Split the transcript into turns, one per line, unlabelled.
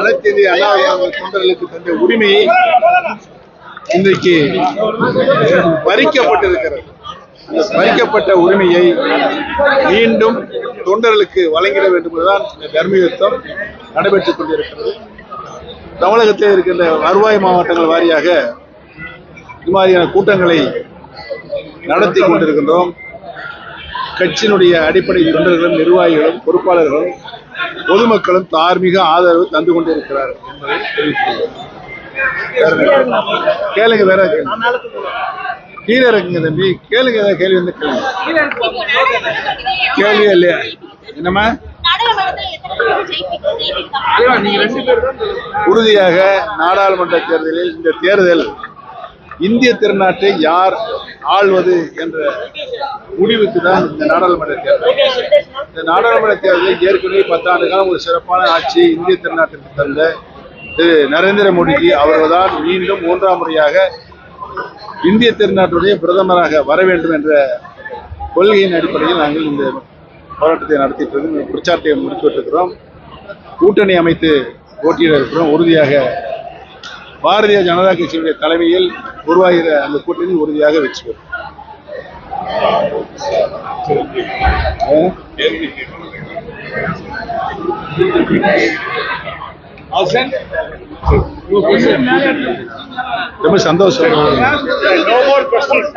அனைத்து இந்திய தொண்டர்களுக்கு தந்த உரிமையை இன்றைக்கு பறிக்கப்பட்டிருக்கிறது. அந்த பறிக்கப்பட்ட உரிமையை மீண்டும் தொண்டர்களுக்கு வழங்கிட வேண்டும் என்றுதான் இந்த தர்ம யுத்தம் நடைபெற்றுக் கொண்டிருக்கிறது. தமிழகத்தில் இருக்கின்ற வருவாய் மாவட்டங்கள் வாரியாக இது மாதிரியான கூட்டங்களை நடத்தி கொண்டிருக்கின்றோம். கட்சியினுடைய அடிப்படை தொண்டர்களும் நிர்வாகிகளும் பொறுப்பாளர்களும் பொதுமக்களும் தார்மீக ஆதரவு தந்து கொண்டிருக்கிறார் என்பதை தெரிவித்துள்ளோம் கேளுங்க வேற கீழே இருக்குங்க தம்பி. கேளுங்க ஏதாவது கேள்வி வந்து கேளுங்க. கேள்வி இல்லையா? என்னம்மா? உறுதியாக நாடாளுமன்ற தேர்தலில் இந்த தேர்தல் இந்திய திருநாட்டை யார் ஆள்வது என்ற முடிவுக்கு தான் இந்த நாடாளுமன்ற தேர்தல் இந்த நாடாளுமன்ற தேர்தலில் ஏற்கனவே பத்தாண்டு காலம் ஒரு சிறப்பான ஆட்சி இந்திய திருநாட்டிற்கு தந்த திரு நரேந்திர மோடிஜி அவர்கள்தான் மீண்டும் மூன்றாம் முறையாக இந்திய திருநாட்டுடைய பிரதமராக வர வேண்டும் என்ற கொள்கையின் அடிப்படையில் நாங்கள் இந்த போராட்டத்தை நடத்திட்டு பிரச்சாரத்தை முடித்துவிட்டிருக்கிறோம் கூட்டணி அமைத்து போட்டியிட இருக்கிறோம். உறுதியாக பாரதிய ஜனதா கட்சியுடைய தலைமையில் உருவாகிற அந்த கூட்டணி உறுதியாக வெற்றி பெறும். ரொம்ப சந்தோஷம்
No more questions.